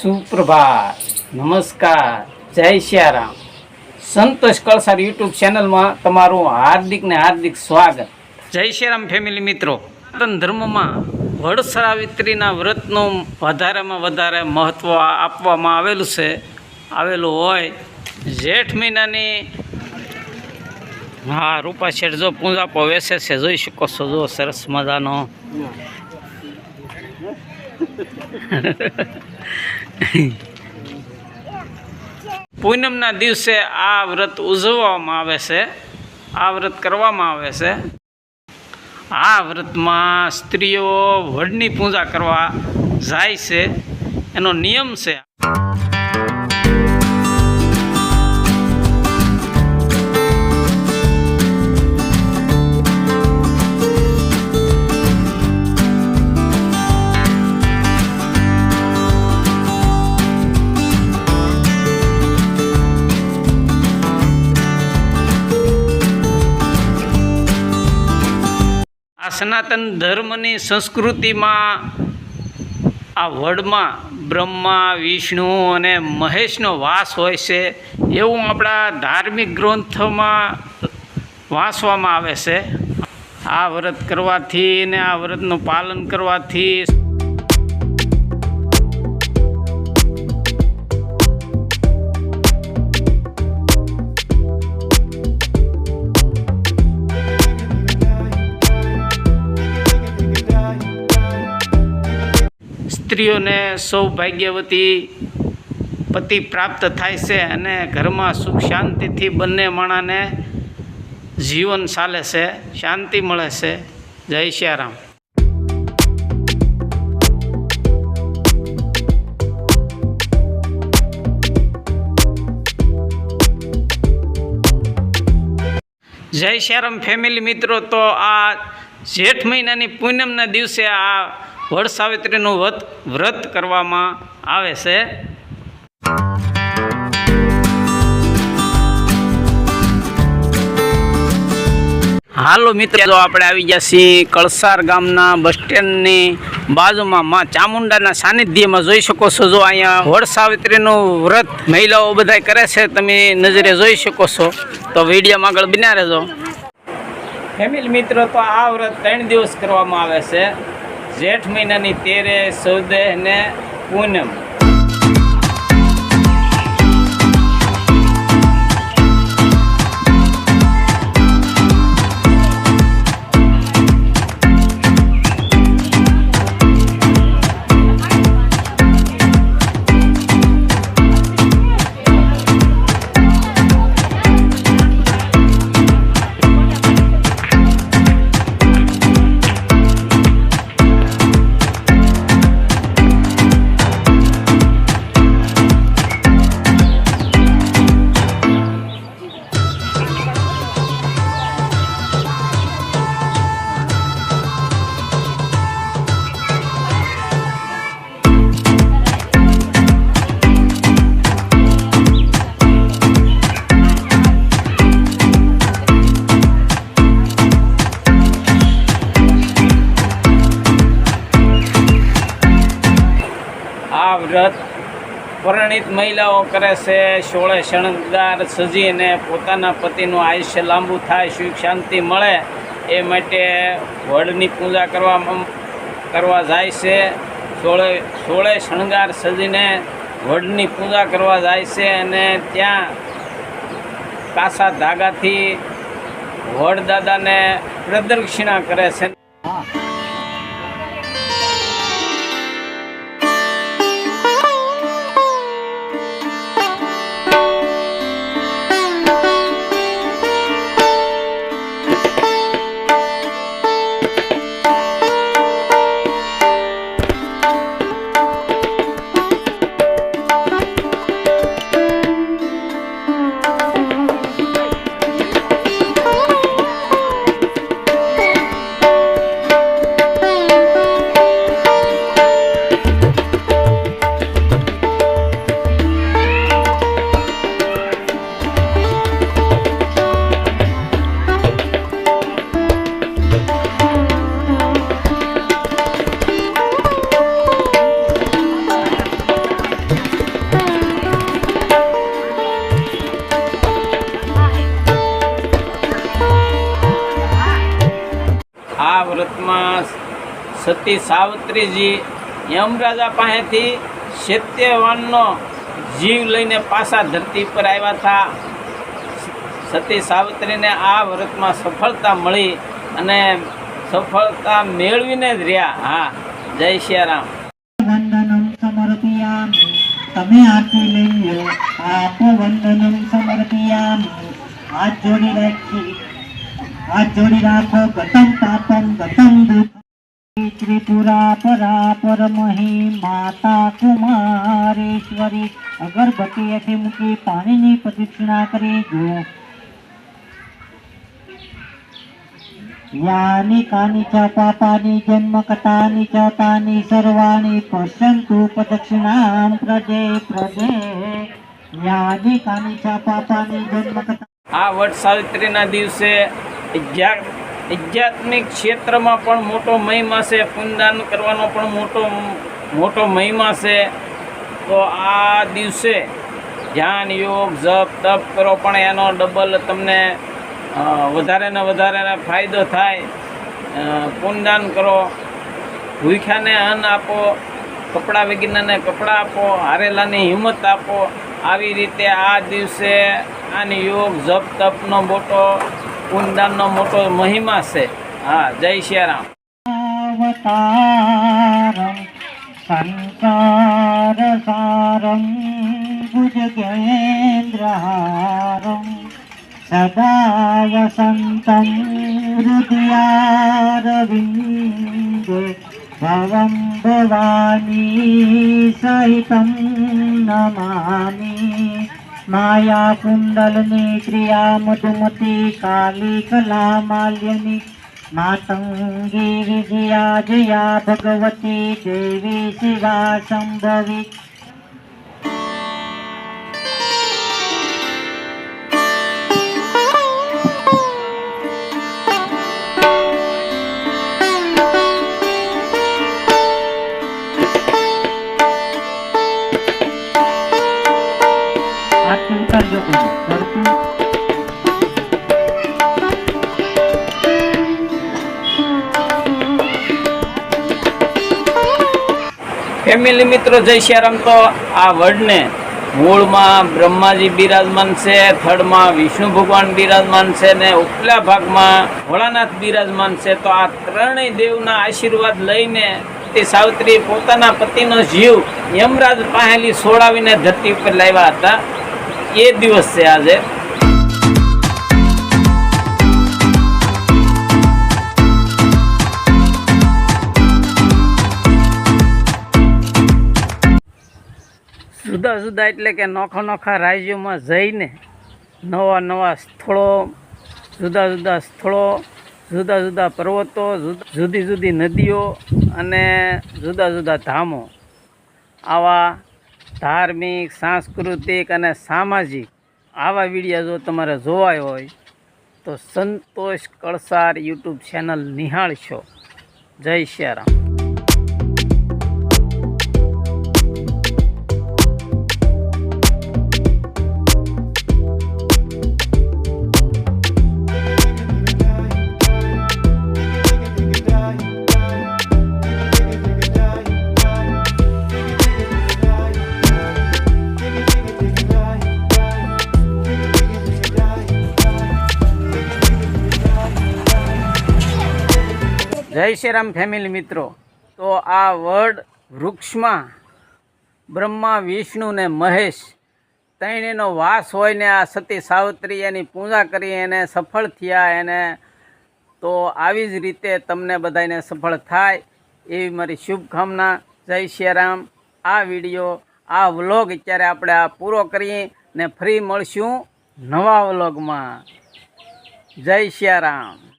સુપ્રભાત. નમસ્કાર. જય સિયારામ સંતોષ કળસાર યુટ્યુબ ચેનલમાં તમારું હાર્દિક ને હાર્દિક સ્વાગત. જય સિયારામ ફેમિલી મિત્રો. સનાતન ધર્મમાં વડસરાવિત્રીના વ્રતનું વધારેમાં વધારે મહત્ત્વ આપવામાં આવેલું છે. આવેલું હોય જેઠ મહિનાની હા, રૂપા શેઠ જો પૂંજાપો વેસે છે, જોઈ શકો છો. જો સરસ મજાનો પૂનમના દિવસે આ વ્રત ઉજવવામાં આવે છે. આ વ્રત કરવામાં આવે છે. આ વ્રતમાં સ્ત્રીઓ વડની પૂજા કરવા જાય છે. એનો નિયમ છે. સનાતન ધર્મની સંસ્કૃતિમાં આ વડમાં બ્રહ્મા, વિષ્ણુ અને મહેશનો વાસ હોય છે, એવું આપણા ધાર્મિક ગ્રંથોમાં વાંચવામાં આવે છે. આ વ્રત કરવાથી ને આ વ્રતનું પાલન કરવાથી સ્ત્રીઓને સૌભાગ્યવતી પતિ પ્રાપ્ત થાય છે અને ઘરમાં સુખ શાંતિથી બંને માણાને જીવન ચાલે છે, શાંતિ મળે છે. જય શ્યારામ. જય શ્યારામ ફેમિલી મિત્રો. તો આ જેઠ મહિનાની પૂનમના દિવસે આ વડ સાવિત્રીનું વ્રત વ્રત કરવામાં આવે છે. હાલો મિત્રો, જો આપણે આવી ગયા છીએ કળસાર ગામના બસ સ્ટેન્ડની બાજુમાં માં ચામુંડાના સાનિધ્યમાં જોઈ શકો છો. જો અહીંયા વડ સાવિત્રીનું વ્રત મહિલાઓ બધાય કરે છે, તમે નજરે જોઈ શકો છો. તો વિડીયોમાં આગળ બિના રહેજો. ફેમિલી મિત્રો, તો આ વ્રત ત્રણ દિવસ કરવામાં આવે છે. જેઠ મહિનાની તેરે ચૌદે ને પૂનમ. પરણિત મહિલાઓ કરે છે, સોળે શણગાર સજીને પોતાના પતિનું આયુષ્ય લાંબુ થાય, સુખ શાંતિ મળે, એ માટે વડની પૂજા કરવામાં કરવા જાય છે. સોળે સોળે શણગાર સજીને વડની પૂજા કરવા જાય છે અને ત્યાં કાસા ધાગાથી વડદાદાને પ્રદક્ષિણા કરે છે. આ વ્રતમાં સતી સાવત્રીજી યમરાજા પાસેથી સત્યવાનનો જીવ લઈને પાછા ધરતી પર આવ્યા હતા. સતી સાવિત્રીને આ વ્રતમાં સફળતા મળી અને સફળતા મેળવીને જ રહ્યા. હા, જય સિયારામ તમે આરતી લઈ લો આપ વંદનમ હાથ જોડી રાખી. હાથ જોડી રાખો, ગતમ પાપમ ગતમ ત્રિપુરા પરા પરમહી માતા કુમારેશ્વરી. અગરબત્તી એથી મૂકી પાણીની પ્રદક્ષિણા કરી જો યાની કાની ચ પાપાની જન્મ કથાની ચ તાની સર્વાણી. પશ્યંતુ પ્રદક્ષિણામ પ્રજે પ્રજે. યાની આ વટ સાવિત્રીના દિવસે આધ્યાત્મિક ક્ષેત્રમાં પણ મોટો મહિમા છે, પુનદાન કરવાનો પણ મોટો મોટો મહિમા છે. તો આ દિવસે ધ્યાન, યોગ, જપ, તપ કરો, પણ એનો ડબલ તમને વધારે ને વધારે ફાયદો થાય. પુનદાન કરો. ભૂખ્યાને અન્ન આપો, કપડાં વગેરેને કપડાં આપો, હારેલાની હિંમત આપો. આવી રીતે આ દિવસે આની યોગ, જપ, તપનો મોટો કુંદનનો મોટો મહિમા છે હા જય શ્રીરામ સંસાર સારમ ભુજગેન્દ્રહારમ સદાય સંતમ હૃદયારવિંદે ભવમ ભવાની સહિતમ નમામી माया कुंडलनी श्रिया मधुमती काली कला माल्यनी मातंगी विजया जया भगवती देवी शिवा संभवी. આરતી ઉતારજો કોઈ. ફેમિલી મિત્રો, જય શ્યારામ તો આ વર્ડને મૂળમાં બ્રહ્માજી બિરાજમાન છે થર્ડમાં વિષ્ણુ ભગવાન બિરાજમાન છે ને ઉપલા ભાગમાં ભોળાનાથ બિરાજમાન છે તો આ ત્રણેય દેવના આશીર્વાદ લઈને તે સાવિત્રી પોતાના પતિનો જીવ યમરાજ પાહેલી સોડાવીને ધરતી ઉપર લાવ્યા હતા એ દિવસ છે આજે. જુદા જુદા એટલે કે નોખા નોખા રાજ્યોમાં જઈને નવા નવા સ્થળો જુદા જુદા સ્થળો જુદા જુદા પર્વતો, જુદી જુદી નદીઓ અને જુદા જુદા ધામો. આવા ધાર્મિક, સાંસ્કૃતિક અને સામાજિક આવા વીડિયો જો તમારે જોવાય હોય, તો સંતોષ કળસાર યુટ્યુબ ચેનલ નિહાળશો. જય શ્યારામ. જય શ્રી રામ ફેમિલી મિત્રો. તો આ વડ વૃક્ષમાં બ્રહ્મા, વિષ્ણુ ને મહેશ ત્રણેયનો વાસ હોય ને આ સતી સાવત્રી એની પૂજા કરી એને સફળ થયા એને તો આવી જ રીતે તમને બધાને સફળ થાય એવી મારી શુભકામના. જય શ્રી રામ. આ વીડિયો, આ વ્લોગ અત્યારે આપણે આ પૂરો કરીએ ને ફ્રી મળશું નવા વ્લોગમાં. જય શ્રી રામ.